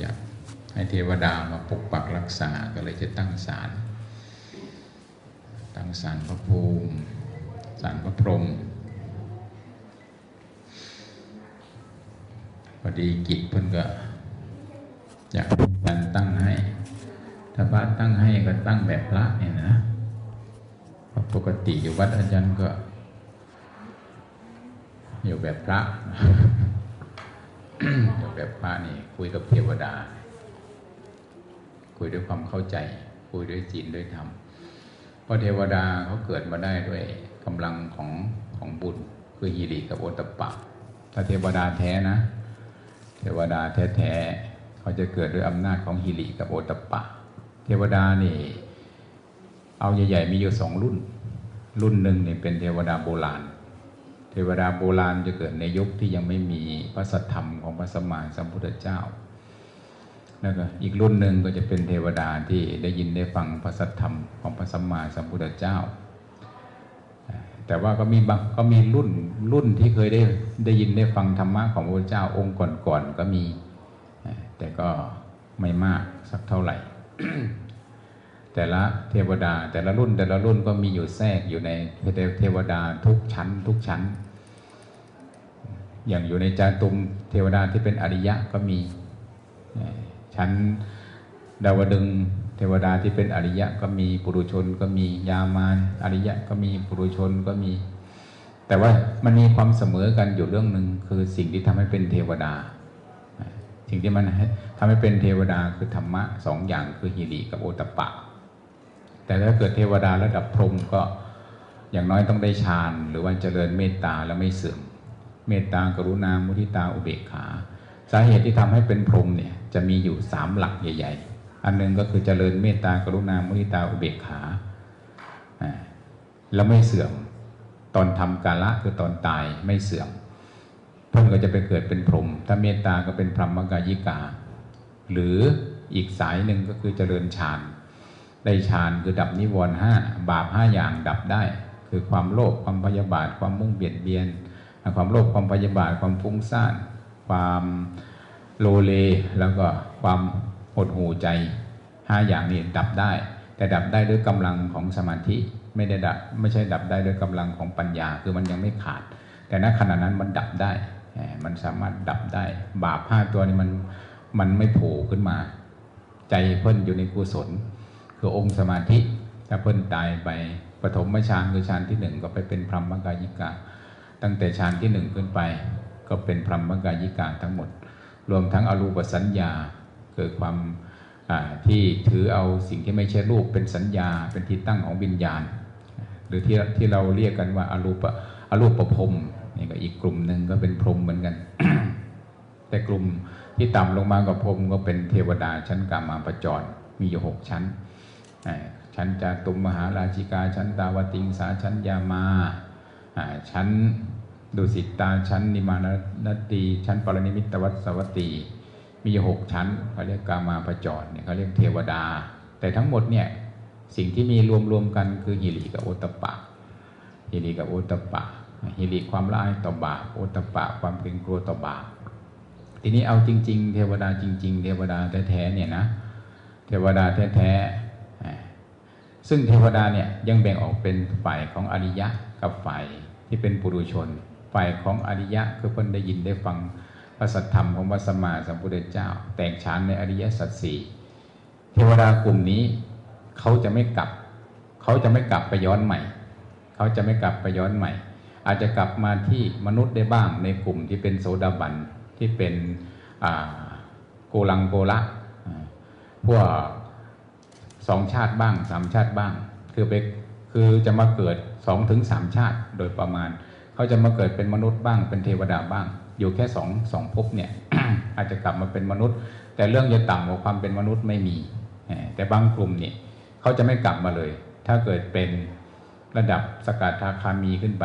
อยากให้เทวดามาปกปักรักษาก็เลยจะตั้งศาลตั้งศาลพระภูมิศาลพระพรหมพอดีกิจเพิ่นก็อยากการตั้งให้ ถ้าพระตั้งให้ก็ตั้งแบบพระเนี่ยนะปกติอยู่วัดอาจารย์ก็ อยู่แบบพระ แบบพระนี่คุยกับเทวดา คุยด้วยความเข้าใจ คุยด้วยศีลด้วยธรรมเพราะเทวดาเขาเกิดมาได้ด้วยกำลังของของบุญคือฮิริกับโอตปะ ถ้าเทวดาแท้นะ เทวดาแท้ๆเขาจะเกิดด้วยอำนาจของฮิริกับโอตตปปะ เทวดานี่ เอาใหญ่ๆมีอยู่สองรุ่น รุ่นหนึ่งนี่เป็นเทวดาโบราณ เทวดาโบราณจะเกิดในยุคที่ยังไม่มีพระสัทธรรมของพระสมมาสัมพุทธเจ้า แล้วก็อีกรุ่นหนึ่งก็จะเป็นเทวดาที่ได้ยินได้ฟังพระสัทธรรมของพระสัมมาสัมพุทธเจ้า แต่ว่าก็มีบางก็มีรุ่นรุ่นที่เคยได้ได้ยินได้ฟังธรรมะของพระพุทธเจ้าองค์ก่อนๆก็มี แต่ก็ไม่มากสักเท่าไหร่ แต่ละเทวดา แต่ละรุ่นแต่ละรุ่นก็มีอยู่แทรกอยู่ในเทวดาทุกชั้น ทุกชั้น อย่างอยู่ในจาตุมเทวดาที่เป็นอริยะก็มีชั้นดาวดึงเทวดาที่เป็นอริยะก็มีปุรุชนก็มียามานอริยะก็มีปุรุชนก็มี แต่ว่ามันมีความเสมอกันอยู่เรื่องหนึ่งคือสิ่งที่ทำให้เป็นเทวดา สิ่งที่มันทำให้เป็นเทวดาคือธรรมะสองอย่างคือฮิริกับโอตตปะ แต่ถ้าเกิดเทวดาระดับพรหมก็อย่างน้อยต้องได้ฌานหรือว่าเจริญเมตตาแล้วไม่เสื่อม เมตตากรุณามุทิตาอุเบกขา สาเหตุที่ทำให้เป็นพรหมเนี่ยจะมีอยู่สามหลักใหญ่ ๆ อันหนึงก็คือเจริญเมตตากรุณามุทิตาอุเบกขาแล้วไม่เสื่อมตอนทำกาละคือตอนตายไม่เสื่อมเพิ่นก็จะไปเกิดเป็นพรหมถ้าเมตตาก็เป็นพรหมกายิกา หรืออีกสายหนึ่งก็คือเจริญฌาน ได้ฌานคือดับนิวรณ์ห้าบาปห้าอย่างดับได้ คือความโลภความพยาบาทความมุ่งเบียดเบียน ความโลภความพยาบาทความฟุ้งซ่าน ความโลเลแล้วก็ความหดหูใจห้าอย่างนี้ดับได้ แต่ดับได้ด้วยกำลังของสมาธิไม่ได้ดับไม่ใช่ดับได้ด้วยกำลังของปัญญาคือมันยังไม่ขาด แต่ณขณะนั้นมันดับได้มันสามารถดับได้ บาปห้าตัวนี้มันมันไม่โผล่ขึ้นมา ใจเพิ่นอยู่ในกุศล คือองค์สมาธิถ้าเพิ่นตายไปปฐมฌานคือฌานที่หนึ่งก็ไปเป็นพรหมกายิกา ตั้งแต่ฌานที่หนึ่งขึ้นไป ก็เป็นพรหมกายิกาทั้งหมด รวมทั้งอรูปสัญญาเกิดความที่ถือเอาสิ่งที่ไม่ใช่รูปเป็นสัญญาเป็นที่ตั้งของวิญญาณ หรือที่ที่เราเรียกกันว่าอรูปอรูปประพรมนี่ก็อีกกลุ่มหนึ่งก็เป็นพรหมเหมือนกัน แต่กลุ่มที่ต่ำลงมากับพรหมก็เป็นเทวดาชั้นกามาประจรมีอยู่หกชั้น ชั้นจาตุมมหาราชิกา ชั้นตาวติงสาชั้นยามาชั้นดุสิตาชั้นนิมานนตีชั้นปรนิมิตวัตสวัตตีมีหกชั้นเขาเรียกกามาประจรเนี่ยเขาเรียกเทวดา แต่ทั้งหมดเนี่ยสิ่งที่มีรวมๆกันคือฮิริกับโอตปะฮิริกับโอตปะฮิริความละอายต่อบาปโอตปะความเกรงกลัวต่อบาปทีนี้เอาจริง ๆ เทวดาจริง ๆ เทวดาแท้ๆเนี่ยนะเทวดาแท้ๆ ซึ่งเทวดาเนี่ยยังแบ่งออกเป็นฝ่ายของอริยะกับฝ่ายที่เป็นปุถุชน ฝ่ายของอริยะคือเพิ่นได้ยินได้ฟังพระสัทธรรมของพระสัมมาสัมพุทธเจ้า แตกฉานในอริยสัจสี่เทวดากลุ่มนี้เขาจะไม่กลับ เขาจะไม่กลับไปย้อนใหม่ เขาจะไม่กลับไปย้อนใหม่ อาจจะกลับมาที่มนุษย์ได้บ้างในกลุ่มที่เป็นโสดาบันที่เป็นโกลังโกละพวก สองชาติบ้างสามชาติบ้าง คือไปคือจะมาเกิดสองถึงสามชาติโดยประมาณ เขาจะมาเกิดเป็นมนุษย์บ้าง เป็นเทวดาบ้าง อยู่แค่สองสองภพเนี่ยอาจจะกลับมาเป็นมนุษย์ แต่เรื่องจะต่ำกว่าความเป็นมนุษย์ไม่มี แต่บางกลุ่มเนี่ยเขาจะไม่กลับมาเลย ถ้าเกิดเป็นระดับสกัดทาคามีขึ้นไป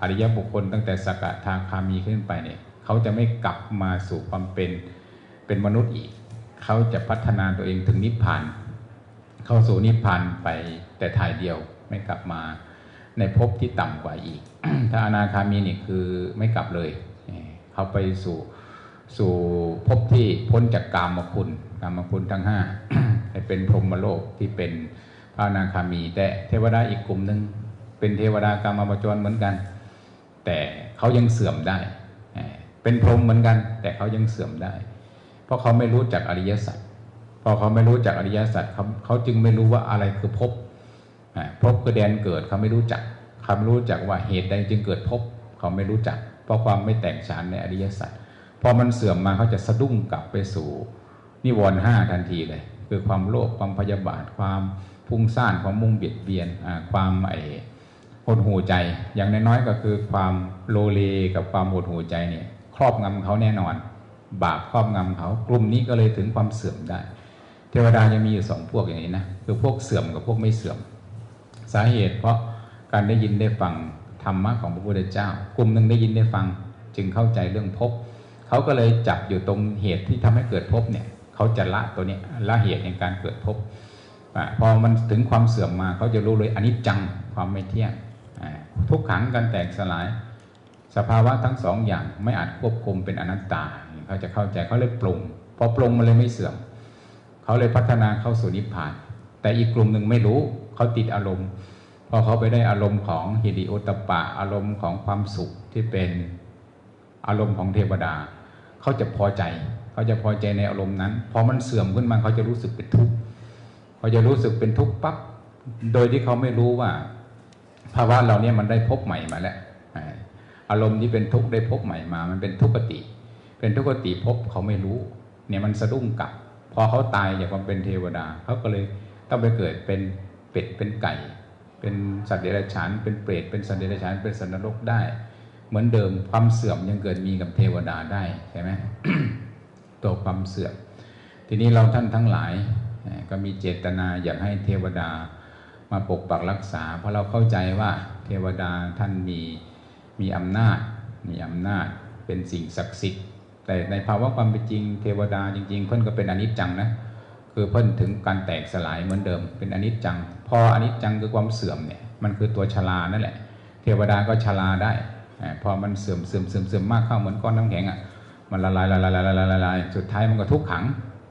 อริยบุคคลตั้งแต่สกัดทาคามีขึ้นไปเนี่ยเขาจะไม่กลับมาสู่ความเป็นเป็นมนุษย์อีก เขาจะพัฒนาตัวเองถึงนิพพาน เข้าสู่นิพพานไปแต่ถ่ายเดียวไม่กลับมาในภพที่ต่ำกว่าอีก ถ้าอนาคามีนี่คือไม่กลับเลย เขาไปสู่สู่ภพที่พ้นจากกามคุณกามคุณทั้งห้าให้เป็นพรหมโลกที่เป็นพระอนาคามี แต่เทวดาอีกกลุ่มหนึ่งเป็นเทวดากามาวจรเหมือนกัน แต่เขายังเสื่อมได้ เป็นพรหมเหมือนกัน แต่เขายังเสื่อมได้ เพราะเขาไม่รู้จักอริยสัจ พอเขาไม่รู้จักอริยสัจเขาเขาจึงไม่รู้ว่าอะไรคือภพภพคือแดนเกิดเขาไม่รู้จักเขาไม่รู้จักว่าเหตุใดจึงเกิดภพเขาไม่รู้จัก เพราะความไม่แตกฉานในอริยสัจพอมันเสื่อมมาเขาจะสะดุ้งกลับไปสู่นิวรณ์ห้าทันทีเลย คือความโลภความพยาบาทความพุ่งซ่านความมุ่งเบียดเบียนความไอหดหูใจ อย่างน้อยๆก็คือความโลเลกับความหดหูใจเนี่ยครอบงำเขาแน่นอน บาปครอบงำเขากลุ่มนี้ก็เลยถึงความเสื่อมได้ เทวดายังมีอยู่สองพวกอย่างนี้นะคือพวกเสื่อมกับพวกไม่เสื่อม สาเหตุเพราะการได้ยินได้ฟังธรรมะของพระพุทธเจ้า กลุ่มหนึ่งได้ยินได้ฟังจึงเข้าใจเรื่องภพเขาก็เลยจับอยู่ตรงเหตุที่ทำให้เกิดภพเนี่ยเขาจะละตัวนี้ละเหตุในการเกิดภพพอมันถึงความเสื่อมมาเขาจะรู้เลยอนิจจังความไม่เที่ยงทุกขังการแตกสลาย สภาวะทั้งสองอย่างไม่อาจควบคุมเป็นอนัตตาเขาจะเข้าใจเขาเลยปรุงพอปรุงมันเลยไม่เสื่อม เขาเลยพัฒนาเข้าสู่นิพพาน แต่อีกกลุ่มหนึ่งไม่รู้เขาติดอารมณ์ พอเขาไปได้อารมณ์ของฮิริโอตปะ อารมณ์ของความสุขที่เป็นอารมณ์ของเทวดา เขาจะพอใจ เขาจะพอใจในอารมณ์นั้น พอมันเสื่อมขึ้นมาเขาจะรู้สึกเป็นทุกข์เขาจะรู้สึกเป็นทุกข์ปั๊บโดยที่เขาไม่รู้ว่าภาวะเราเนี่ยมันได้พบใหม่มาแล้วอารมณ์ที่เป็นทุกข์ได้พบใหม่มา มันเป็นทุกขติ เป็นทุกขติพบเขาไม่รู้ เนี่ยมันสะดุ้งกลับ พอเขาตายจากความเป็นเทวดาเขาก็เลยต้องไปเกิดเป็นเป็ดเป็นไก่ เป็นสัตว์เดรัจฉานเป็นเปรตเป็นสัตว์เดรัจฉานเป็นสัตว์นรกได้ เหมือนเดิมความเสื่อมยังเกิดมีกับเทวดาได้ใช่ไหมตัวความเสื่อมทีนี้เราท่านทั้งหลายก็มีเจตนาอยากให้เทวดามาปกปักรักษา เพราะเราเข้าใจว่าเทวดาท่านมีมีอำนาจ มีอำนาจเป็นสิ่งศักดิ์สิทธิ์ แต่ในภาวะความเป็นจริงเทวดาจริง ๆ เพิ่นก็เป็นอนิจจังนะคือเพิ่นถึงการแตกสลายเหมือนเดิม เป็นอนิจจัง พออนิจจังคือความเสื่อมเนี่ยมันคือตัวชรานั่นแหละ เทวดาก็ชราได้พอมันเสื่อมเสื่อมเสื่อมเสื่อมมากเข้าเหมือนก้อนน้ำแข็งอะมันละลายละลายละลายละลายสุดท้ายมันก็ทุกขัง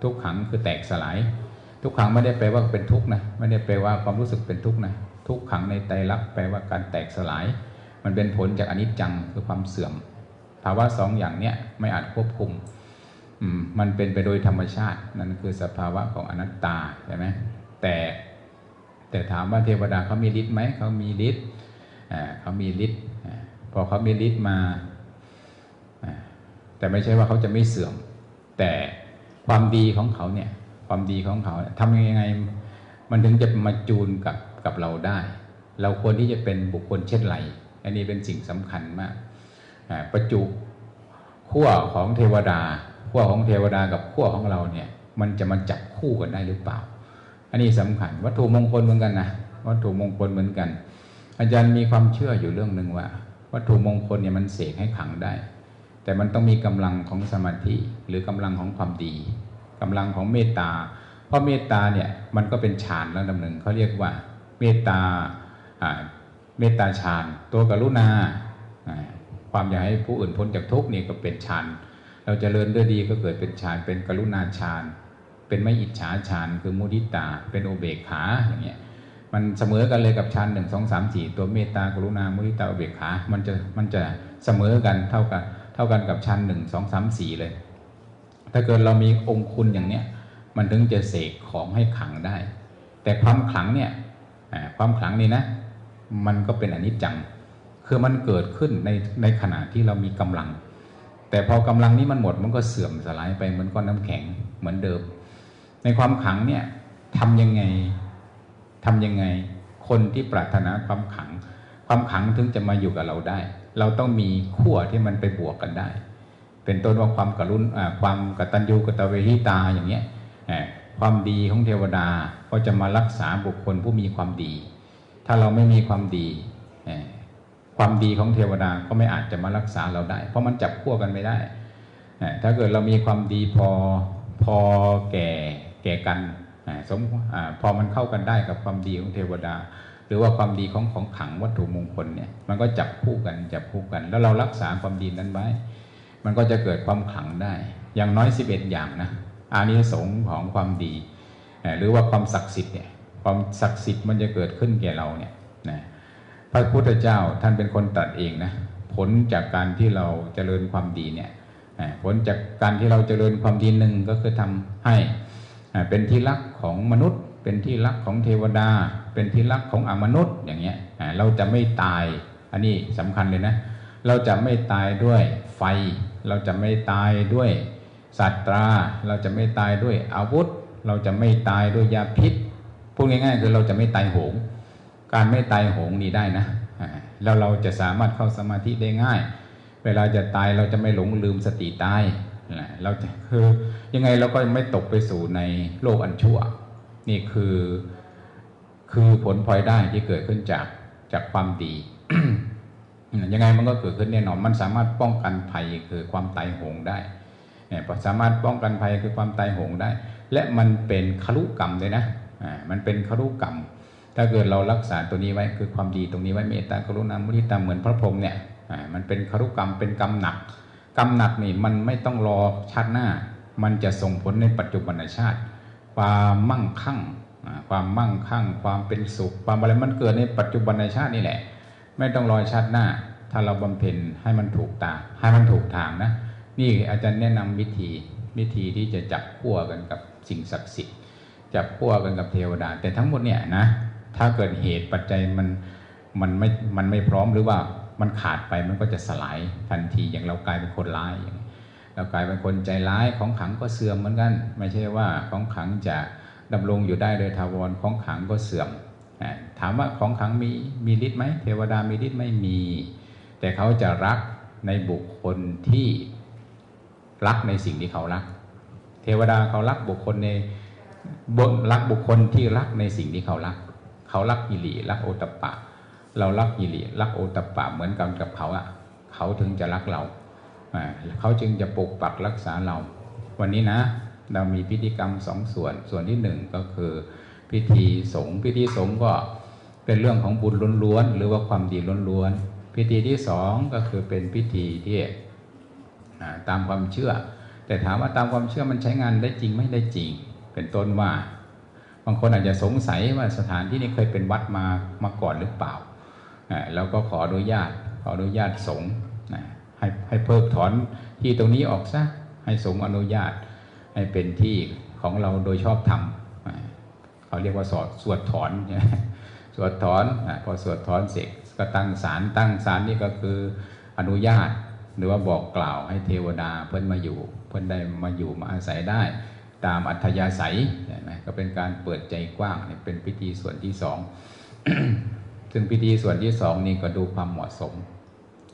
ทุกขังคือแตกสลาย ทุกขังไม่ได้แปลว่าเป็นทุกข์นะไม่ได้แปลว่าความรู้สึกเป็นทุกข์นะทุกขังในใจรักแปลว่าการแตกสลาย มันเป็นผลจากอนิจจังคือความเสื่อม ภาวะสองอย่างเนี้ยไม่อาจควบคุมมันเป็นไปโดยธรรมชาติ นั่นคือสภาวะของอนัตตาใช่ไหมแต่แต่ถามว่าเทวดาเขามีฤทธิ์ไหมเขามีฤทธิ์เขามีฤทธิ์พอเขามีฤทธิ์มา แต่ไม่ใช่ว่าเขาจะไม่เสื่อม แต่ความดีของเขาเนี่ยความดีของเขาทำยังไงมันถึงจะมาจูนกับกับเราได้ เราควรที่จะเป็นบุคคลเช่นไร อันนี้เป็นสิ่งสำคัญมาก ประจุขั้วของเทวดาขั้วของเทวดากับขั้วของเราเนี่ยมันจะมาจับคู่กันได้หรือเปล่า อันนี้สำคัญวัตถุมงคลเหมือนกันนะวัตถุมงคลเหมือนกัน อาจารย์มีความเชื่ออยู่เรื่องหนึ่งว่า วัตถุมงคลเนี่ยมันเสกให้ขังได้ แต่มันต้องมีกำลังของสมาธิหรือกำลังของความดีกำลังของเมตตาเพราะเมตตาเนี่ยมันก็เป็นฌานแล้วดำหนึ่งเขาเรียกว่าเมตตาเมตตาฌาน ตัวกรุณา ความอยากให้ผู้อื่นพ้นจากทุกข์นี่ก็เป็นฌานเราจเจริญด้วยดีก็เกิดเป็นฌานเป็นกรุณาฌานเป็นไม่อิจฉาฌานคือมุทิตา เป็นโอเบกขาอย่างเงี้ยมันเสมอกันเลยกับฌานหนึ่งสองสามสี่ตัวเมตตากรุณามุทิตาอุเบกขา มันจะมันจะเสมอกันเท่ากันเท่ากันกับฌานหนึ่งสองสามสี่เลย ถ้าเกิดเรามีองคุณอย่างเนี้ยมันถึงจะเสกของให้ขังได้ แต่ความขังเนี่ยความขังนี่นะ มันก็เป็นอนิจจัง คือมันเกิดขึ้นในในขณะที่เรามีกำลัง แต่พอกำลังนี้มันหมดมันก็เสื่อมสลายไปเหมือนก้อนน้ำแข็งเหมือนเดิม ในความขังเนี่ยทำยังไงทำยังไง คนที่ปรารถนาความขัง ความขังถึงจะมาอยู่กับเราได้ เราต้องมีขั้วที่มันไปบวกกันได้ เป็นต้นว่าความกรุณความกตัญญูกตเวทิตาอย่างเงี้ยความดีของเทวดาก็จะมารักษาบุคคลผู้มีความดี ถ้าเราไม่มีความดี ความดีของเทวดาก็ไม่อาจจะมารักษาเราได้ เพราะมันจับขั้วกันไม่ได้ ถ้าเกิดเรามีความดีพอพอแก่แก่กันสมพอมันเข้ากันได้กับความดีของเทวดา หรือว่าความดีของของขังวัตถุมงคลเนี่ยมันก็จับคู่กันจับคู่กัน แล้วเรารักษาความดีนั้นไว้ มันก็จะเกิดความขังได้ อย่างน้อย 11 อย่างนะอานิสงส์ของความดี หรือว่าความศักดิ์สิทธิ์เนี่ยความศักดิ์สิทธิ์มันจะเกิดขึ้นแก่เราเนี่ยนะ ระพุทธเจ้าท่านเป็นคนตรัสเองนะผลจากการที่เราเจริญความดีเนี่ยผลจากการที่เราเจริญความดีหนึ่งก็คือทำให้เป็นที่รักของมนุษย์ เป็นที่รักของเทวดา เป็นที่รักของอมนุษย์อย่างเงี้ยเราจะไม่ตายอันนี้สำคัญเลยนะเราจะไม่ตายด้วยไฟ เราจะไม่ตายด้วยสัตรา เราจะไม่ตายด้วยอาวุธ เราจะไม่ตายด้วยยาพิษพูดง่ายๆคือเราจะไม่ตายโหง การไม่ตายโหงนี่ได้นะแล้วเราจะสามารถเข้าสมาธิได้ง่าย เวลาจะตายเราจะไม่หลงลืมสติตายเราจะคือยังไงเราก็ไม่ตกไปสู่ในโลกอันชั่ว นี่คือคือผลพลอยได้ที่เกิดขึ้นจากจากความดียังไงมันก็เกิดขึ้นแน่นอนมันสามารถป้องกันภัยคือความตายโหงได้เนี่ยสามารถป้องกันภัยคือความตายโหงได้ และมันเป็นคลุกรรมเลยนะอ่ามันเป็นคลุกรรม ถ้าเกิดเรารักษาตัวนี้ไว้คือความดีตรงนี้ไว้เมตตากรุณามุทิตาเหมือนพระพรหมเนี่ยมันเป็นคลุกรรมเป็นกรรมหนัก กรรมหนักนี่มันไม่ต้องรอชาติหน้า มันจะส่งผลในปัจจุบันชาติ ความมั่งคั่งความมั่งคั่ง ความเป็นสุข ความอะไรมันเกิดในปัจจุบันชาตินี่แหละ ไม่ต้องรอชาติหน้า ถ้าเราบำเพ็ญให้มันถูกตาให้มันถูกทางนะ นี่อาจารย์แนะนำวิธีวิธีที่จะจับขั้วกันกับสิ่งศักดิ์สิทธิ์จับขั้วกันกับเทวดา แต่ทั้งหมดเนี่ยนะ ถ้าเกิดเหตุปัจจัยมันมันไม่มันไม่พร้อมหรือว่ามันขาดไปมันก็จะสลายทันทีอย่างเรากลายเป็นคนร้ายอย่างเรากลายเป็นคนใจร้ายของขังก็เสื่อมเหมือนกัน ไม่ใช่ว่าของขังจะดำรงอยู่ได้โดยทาวรของขังก็เสื่อมถามว่าของขังมีมีฤทธิ์ไหมเทวดามีฤทธิ์ไม่มี แต่เขาจะรักในบุคคลที่รักในสิ่งที่เขารัก เทวดาเขารักบุคคลในบนรักบุคคลที่รักในสิ่งที่เขารัก เขารักกิริรักโอตปะ เรารักกิริรักโอตปะเหมือนกันกับเขาอะเขาถึงจะรักเราเขาจึงจะปกปักรักษาเรา วันนี้นะ เรามีพิธีกรรมสองส่วน ส่วนที่หนึ่งก็คือพิธีสงฆ์พิธีสงฆ์ก็เป็นเรื่องของบุญล้วนๆหรือว่าความดีล้วนๆพิธีที่สองก็คือเป็นพิธีที่ตามความเชื่อ แต่ถามว่าตามความเชื่อมันใช้งานได้จริงไม่ได้จริง เป็นต้นว่า บางคนอาจจะสงสัยว่าสถานที่นี้เคยเป็นวัดมามาก่อนหรือเปล่าแล้วก็ขออนุญาตขออนุญาตสงฆ์ให้ให้เพิกถอนที่ตรงนี้ออกซะให้สงฆ์อนุญาตให้เป็นที่ของเราโดยชอบธรรมเขาเรียกว่าสอดสวดถอนสวดถอนพอสวดถอนเสร็จก็ตั้งศาลตั้งศาลนี่ก็คืออนุญาตหรือว่าบอกกล่าวให้เทวดาเพื่นมาอยู่ เพื่นได้มาอยู่มาอาศัยได้ ตามอัธยาศัยนะก็เป็นการเปิดใจกว้างเป็นพิธีส่วนที่สองซึ่งพิธีส่วนที่สองนี่ก็ดูความเหมาะสม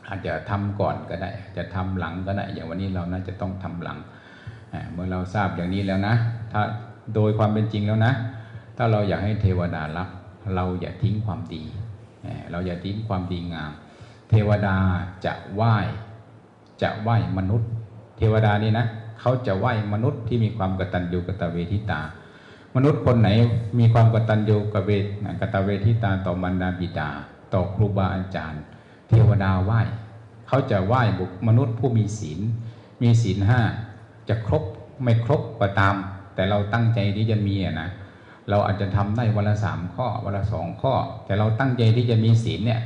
อาจจะทำก่อนก็ได้ จะทำหลังก็ได้ อย่างวันนี้เราน่าจะต้องทำหลัง เมื่อเราทราบอย่างนี้แล้วนะ ถ้าโดยความเป็นจริงแล้วนะ ถ้าเราอยากให้เทวดารัก เราอย่าทิ้งความดี เราอย่าทิ้งความดีงาม เทวดาจะไหว้จะไหว้มนุษย์ เทวดานี่นะ เขาจะไหว้มนุษย์ที่มีความกตัญญูกตเวทิตา มนุษย์คนไหนมีความกตัญญูกเวกตเวทิตาต่อมารดาบิดา ต่อครูบาอาจารย์ เทวดาไหว้ เขาจะไหว้บุคมนุษย์ผู้มีศีล มีศีลห้าจะครบไม่ครบก็ตาม แต่เราตั้งใจที่จะมีนะเราอาจจะทำได้วันละสามข้อวันละสองข้อ แต่เราตั้งใจที่จะมีศีลเนี่ย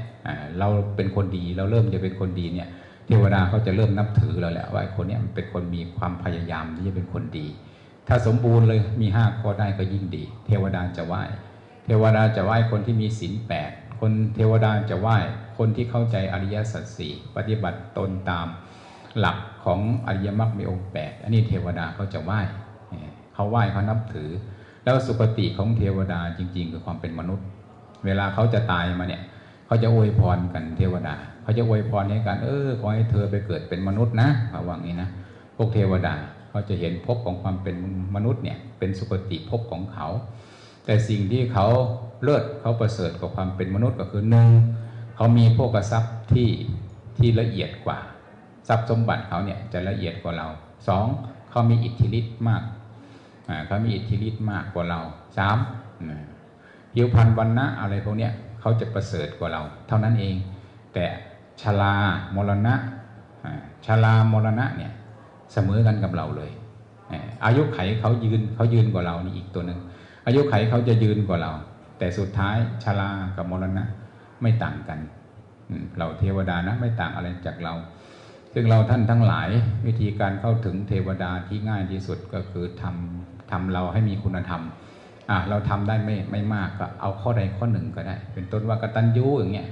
เราเป็นคนดีเราเริ่มจะเป็นคนดีเนี่ย เทวดาเขาจะเริ่มนับถือเราแหล้วว่าคนนี้มันเป็นคนมีความพยายามที่จะเป็นคนดี ถ้าสมบูรณ์เลยมีห้าข้อได้ก็ยิ่งดี เทวดาจะไหว้เทวดาจะไหว้คนที่มีศีลแปดคนเทวดาจะไหว้คนที่เข้าใจอริยสัจสี่ปฏิบัติตนตามหลักของอริยมรรคมีองค์แปดอันนี้เทวดาเขาจะไหว้เขาไหว้เขานับถือ แล้วสุคติของเทวดาจริง ๆ คือความเป็นมนุษย์ เวลาเขาจะตายมาเนี่ยเขาจะอวยพรกันเทวดา เขาจะอวยพรให้กันเออขอให้เธอไปเกิดเป็นมนุษย์นะระวังนี้นะพวกเทวดาเขาจะเห็นภพของความเป็นมนุษย์เนี่ยเป็นสุคติภพของเขา แต่สิ่งที่เขาเลิศเขาประเสริฐกับความเป็นมนุษย์ก็คือหนึ่งเขามีพวกทรัพย์ที่ที่ละเอียดกว่า ทรัพย์สมบัติเขาเนี่ยจะละเอียดกว่าเราสองเขามีอิทธิฤทธิ์มากเขามีอิทธิฤทธิ์มากกว่าเราสามผิวพรรณวันนะอะไรพวกเนี้ยเขาจะประเสริฐกว่าเรา เท่านั้นเอง แต่ ชลามรณะชชรามรณะเนี่ยเสมอกันกับเราเลยอายุไขเขายืนเขายืนกว่าเรานี่อีกตัวหนึ่งอายุไขเขาจะยืนกว่าเรา แต่สุดท้ายชรากับมรณะไม่ต่างกันเราเทวดานะไม่ต่างอะไรจากเรา ซึ่งเราท่านทั้งหลายวิธีการเข้าถึงเทวดาที่ง่ายที่สุดก็คือทำทำเราให้มีคุณธรรมอะเราทำได้ไม่ไม่มากก็เอาข้อใดข้อหนึ่งก็ได้ เป็นต้นว่ากตัญญูอย่างเงี้ย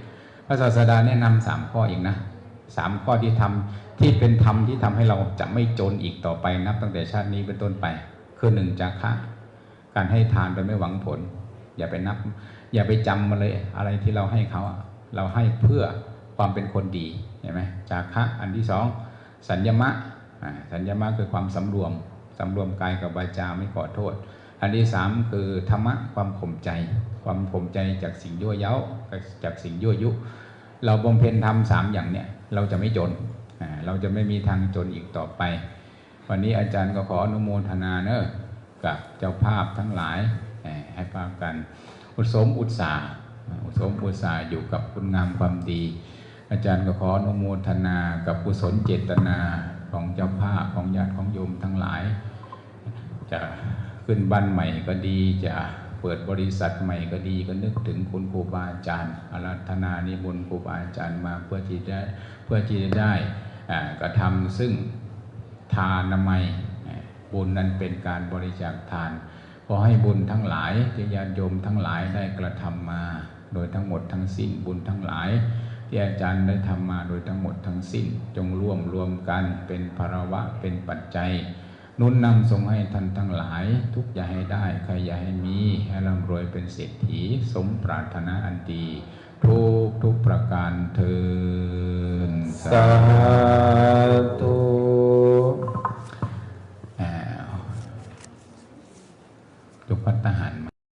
ระศาสดาแนะนำสามข้อเองนะสามข้อที่ทำที่เป็นธรรมที่ทำให้เราจะไม่จนอีกต่อไปนับ ตั้งแต่ชาตินี้เป็นต้นไป คือหนึ่งจาคะการให้ทานโดยไม่หวังผล อย่าไปนับ อย่าไปจำมาเลยอะไรที่เราให้เขาเราให้เพื่อความเป็นคนดีเห็นไหมจาคะอันที่สองสัญญมะสัญญมะคือความสำรวมสำรวมกายกับวาจาไม่ก่อโทษ อันที่สามคือธรรมะความข่มใจ ความข่มใจจากสิ่งยั่วเย้าจากสิ่งยั่วยุ เราบำเพ็ญทำสามอย่างเนี่ยเราจะไม่จนเราจะไม่มีทางจนอีกต่อไป วันนี้อาจารย์ก็ขออนุโมทนาเนอะกับเจ้าภาพทั้งหลายให้พากันอุสมอุตสาอุสมอุตสาอยู่กับคุณงามความดี อาจารย์ก็ขออนุโมทนากับกุศลเจตนาของเจ้าภาพของญาติของโยมทั้งหลาย จะขึ้นบ้านใหม่ก็ดีจะ เปิดบริษัทใหม่ก็ดีก็นึกถึงคุณครูบาอาจารย์อารัธนานิมนต์ครูบาอาจารย์มาเพื่อที่จะเพื่อที่จะได้กระทำซึ่งทานนามัยอ่บุญนั้นเป็นการบริจาคทานขอให้บุญทั้งหลายที่ญาติโยมทั้งหลายได้กระทำมา โดยทั้งหมดทั้งสิ้นบุญทั้งหลาย ที่อาจารย์ได้ทำมาโดยทั้งหมดทั้งสิ้น จงร่วมรวมกันเป็นภาระวะเป็นปัจจัย นุนนำส่งให้ท่านทั้งหลาย ทุกอย่าให้ได้ใครอย่าให้มีให้ร่ำรวยเป็นเศรษฐี สมปรารถนาอันดี ทุกทุกประการเทินสาธุ